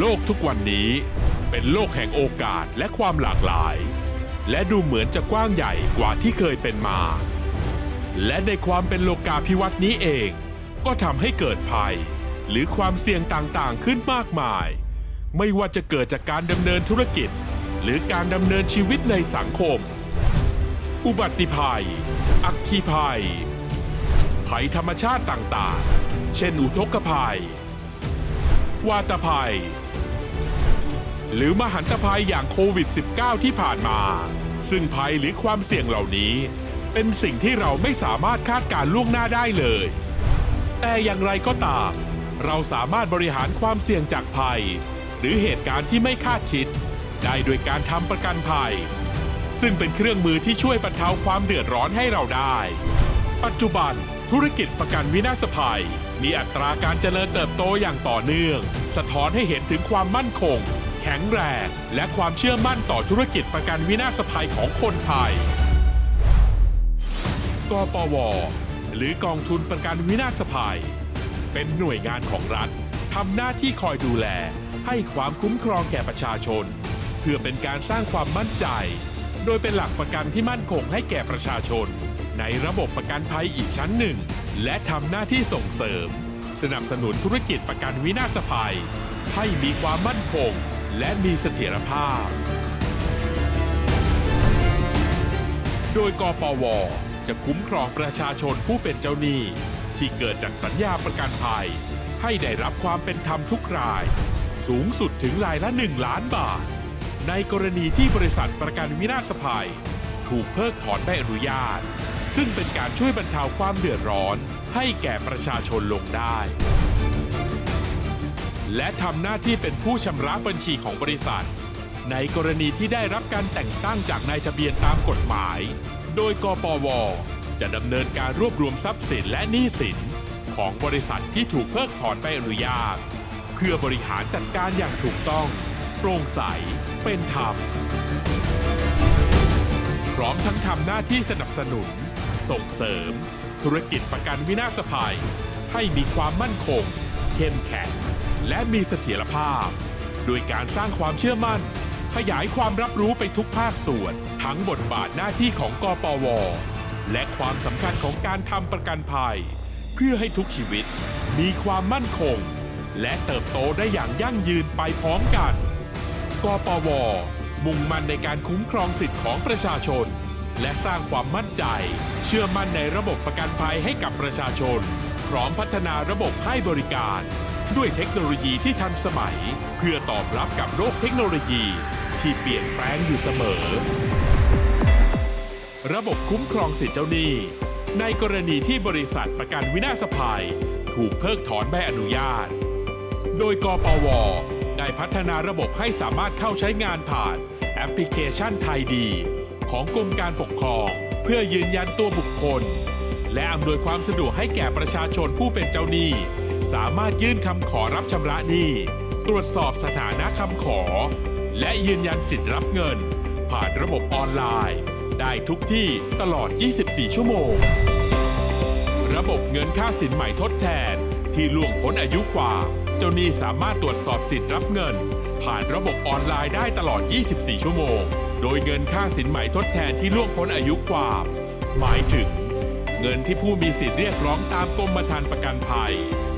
โลกทุกวันนี้เป็นโลกแห่งโอกาสและความหลากหลาย และดูเหมือนจะกว้างใหญ่กว่าที่เคยเป็นมา และในความเป็นโลกาภิวัตน์นี้เอง ก็ทำให้เกิดภัย หรือความเสี่ยงต่างๆขึ้นมากมาย ไม่ว่าจะเกิดจากการดำเนินธุรกิจ หรือการดำเนินชีวิตในสังคม อุบัติภัย อัคคีภัย ภัยธรรมชาติต่างๆ เช่นอุทกภัย วาตภัย หรือมหันตภัยอย่างโควิด -19 ที่ผ่านมา ซึ่งภัยหรือความเสี่ยงเหล่านี้ เป็นสิ่งที่เราไม่สามารถคาดการล่วงหน้าได้เลย แต่อย่างไรก็ตาม เราสามารถบริหารความเสี่ยงจากภัย หรือเหตุการณ์ที่ไม่คาดคิด ได้โดยการทำประกันภัย ซึ่งเป็นเครื่องมือที่ช่วยบรรเทาความเดือดร้อนให้เราได้ ปัจจุบันธุรกิจประกันวินาศภัย มีอัตราการเจริญเติบโตอย่างต่อเนื่อง สะท้อนให้เห็นถึงความมั่นคง แข็งแรง และความเชื่อมั่นต่อธุรกิจประกันวินาศภัยของคนไทย กปว หรือกองทุนประกันวินาศภัย เป็นหน่วยงานของรัฐทำหน้าที่คอยดูแล ให้ความคุ้มครองแก่ประชาชน เพื่อเป็นการสร้างความมั่นใจ โดยเป็นหลักประกันที่มั่นคงให้แก่ประชาชน ในระบบประกันภัยอีกชั้นหนึ่ง และทำหน้าที่ส่งเสริม สนับสนุนธุรกิจประกันวินาศภัย ให้มีความมั่นคง และมีเสถียรภาพ โดยกปว จะคุ้มครองประชาชนผู้เป็นเจ้าหนี้ ที่เกิดจากสัญญาประกันภัย ให้ได้รับความเป็นธรรมทุกราย สูงสุดถึงรายละ 1 ล้านบาท ในกรณีที่บริษัทประกันวินาศภัย ถูกเพิกถอนใบอนุญาต ซึ่งเป็นการช่วยบรรเทาความเดือดร้อนให้แก่ประชาชนลงได้ และทำหน้าที่เป็นผู้ชำระบัญชีของบริษัท ในกรณีที่ได้รับการแต่งตั้งจากนายทะเบียนตามกฎหมาย โดยกปว จะดำเนินการรวบรวมทรัพย์สินและหนี้สิน ของบริษัทที่ถูกเพิกถอนใบอนุญาต เพื่อบริหารจัดการอย่างถูกต้อง โปร่งใสเป็นธรรม พร้อมทั้งทำหน้าที่สนับสนุน ส่งเสริม ธุรกิจประกันวินาศภัย ให้มีความมั่นคง เข้มแข็ง และมีเสถียรภาพ โดยการสร้างความเชื่อมั่น ขยายความรับรู้ไปทุกภาคส่วน ทั้งบทบาทหน้าที่ของกปว และความสำคัญของการทำประกันภัย เพื่อให้ทุกชีวิตมีความมั่นคง และเติบโตได้อย่างยั่งยืนไปพร้อมกัน กปว มุ่งมั่นในการคุ้มครองสิทธิของประชาชน และสร้างความมั่นใจ เชื่อมั่นในระบบประกันภัยให้กับประชาชน พร้อมพัฒนาระบบให้บริการ ด้วยเทคโนโลยีที่ทันสมัย เพื่อตอบรับกับโลกเทคโนโลยีที่เปลี่ยนแปลงอยู่เสมอ ระบบคุ้มครองสิทธิเจ้าหนี้ ในกรณีที่บริษัทประกันวินาศภัย ถูกเพิกถอนใบอนุญาต โดยกปว ได้พัฒนาระบบให้สามารถเข้าใช้งานผ่านแอปพลิเคชันไทยดี ของกรมการปกครอง เพื่อยืนยันตัวบุคคล และอำนวยความสะดวกให้แก่ประชาชนผู้เป็นเจ้าหนี้ สามารถยื่นคำขอรับชำระหนี้ ตรวจสอบสถานะคำขอ และยืนยันสิทธิ์รับเงิน ผ่านระบบออนไลน์ ได้ทุกที่ตลอด 24 ชั่วโมง ระบบเงินค่าสินใหม่ทดแทน ที่ล่วงพ้นอายุความเจ้าหนี้สามารถตรวจสอบสิทธิ์รับเงิน ผ่านระบบออนไลน์ได้ตลอด 24 ชั่วโมง โดยเงินค่าสินใหม่ทดแทนที่ล่วงพ้นอายุความ หมายถึง เงินที่ผู้มีสิทธิ์เรียกร้องตามกรมธรรม์ประกันภัย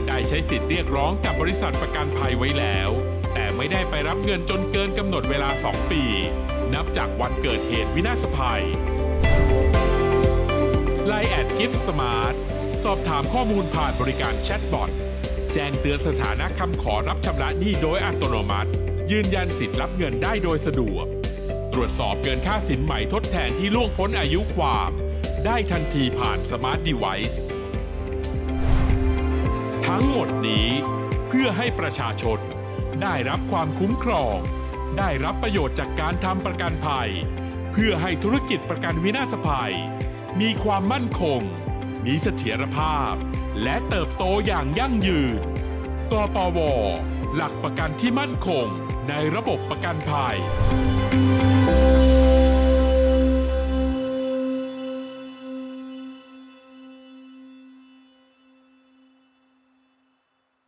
ได้ใช้สิทธิ์เรียกร้องกับบริษัทประกันภัยไว้แล้ว แต่ไม่ได้ไปรับเงินจนเกินกำหนดเวลา 2 ปี นับจากวันเกิดเหตุวินาศภัยไลน์แอดกิฟต์สมาร์ทสอบถามข้อมูลผ่านบริการแชทบอทแจ้งเตือนสถานะคำขอรับชำระหนี้โดยอัตโนมัติ ยืนยันสิทธิ์รับเงินได้โดยสะดวก ตรวจสอบเกินค่าสินใหม่ทดแทนที่ล่วงพ้นอายุความ ได้ทันทีผ่านสมาร์ทเดเวิ์ทั้งหมดนี้เพื่อให้ประชาชน ได้รับความคุ้มครอง ได้รับประโยชน์จากการทำประกันภัย เพื่อให้ธุรกิจประกันวินาศภัย มีความมั่นคง มีเสถียรภาพ และเติบโตอย่างยั่งยืนกปว หลักประกันที่มั่นคงในระบบประกันภัย